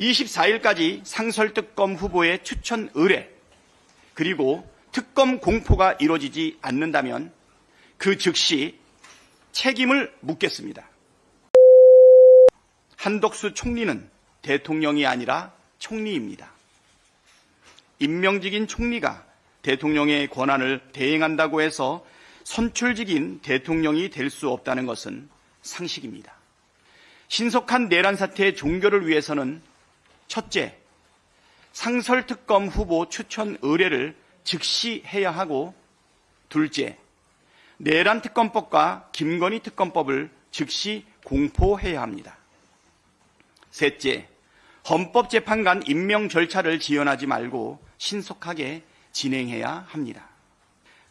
24일까지 상설특검 후보의 추천 의뢰 그리고 특검 공포가 이루어지지 않는다면 그 즉시 책임을 묻겠습니다. 한덕수 총리는 대통령이 아니라 총리입니다. 임명직인 총리가 대통령의 권한을 대행한다고 해서 선출직인 대통령이 될 수 없다는 것은 상식입니다. 신속한 내란 사태의 종결을 위해서는 첫째, 상설특검 후보 추천 의뢰를 즉시 해야 하고 둘째, 내란 특검법과 김건희 특검법을 즉시 공포해야 합니다. 셋째, 헌법재판관 임명 절차를 지연하지 말고 신속하게 진행해야 합니다.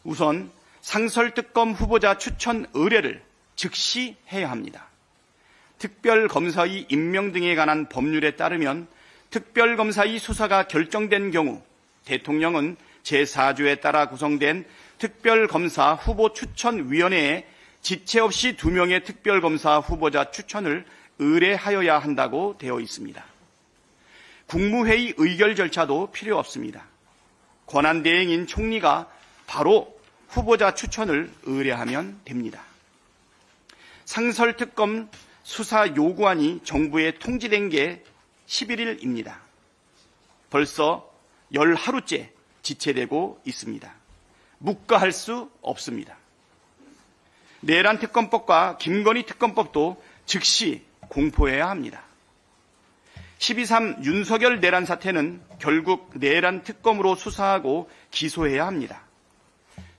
우선 상설특검 후보자 추천 의뢰를 즉시 해야 합니다. 특별검사의 임명 등에 관한 법률에 따르면 특별검사의 수사가 결정된 경우 대통령은 제4조에 따라 구성된 특별검사 후보 추천위원회에 지체 없이 두 명의 특별검사 후보자 추천을 의뢰하여야 한다고 되어 있습니다. 국무회의 의결 절차도 필요 없습니다. 권한대행인 총리가 바로 후보자 추천을 의뢰하면 됩니다. 상설특검 수사 요구안이 정부에 통지된 게 11일입니다. 벌써 열 하루째 지체되고 있습니다. 묵과할 수 없습니다. 내란 특검법과 김건희 특검법도 즉시 공포해야 합니다. 12.3 윤석열 내란 사태는 결국 내란 특검으로 수사하고 기소해야 합니다.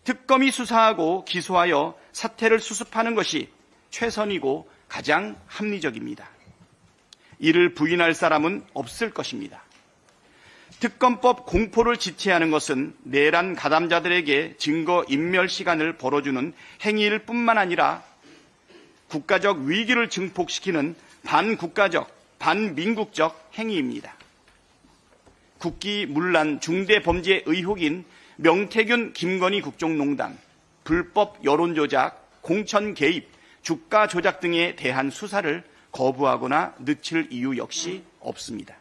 특검이 수사하고 기소하여 사태를 수습하는 것이 최선이고 가장 합리적입니다. 이를 부인할 사람은 없을 것입니다. 특검법 공포를 지체하는 것은 내란 가담자들에게 증거 인멸 시간을 벌어주는 행위일 뿐만 아니라 국가적 위기를 증폭시키는 반국가적, 반민국적 행위입니다. 국기 문란 중대 범죄 의혹인 명태균 김건희 국정농단, 불법 여론 조작, 공천 개입, 주가 조작 등에 대한 수사를 거부하거나 늦출 이유 역시 없습니다.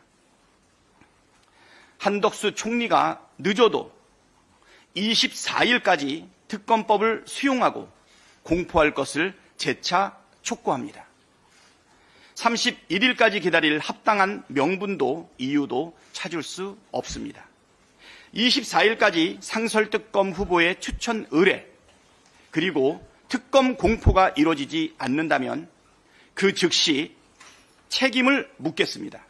한덕수 총리가 늦어도 24일까지 특검법을 수용하고 공포할 것을 재차 촉구합니다. 31일까지 기다릴 합당한 명분도 이유도 찾을 수 없습니다. 24일까지 상설특검 후보의 추천 의뢰 그리고 특검 공포가 이루어지지 않는다면 그 즉시 책임을 묻겠습니다.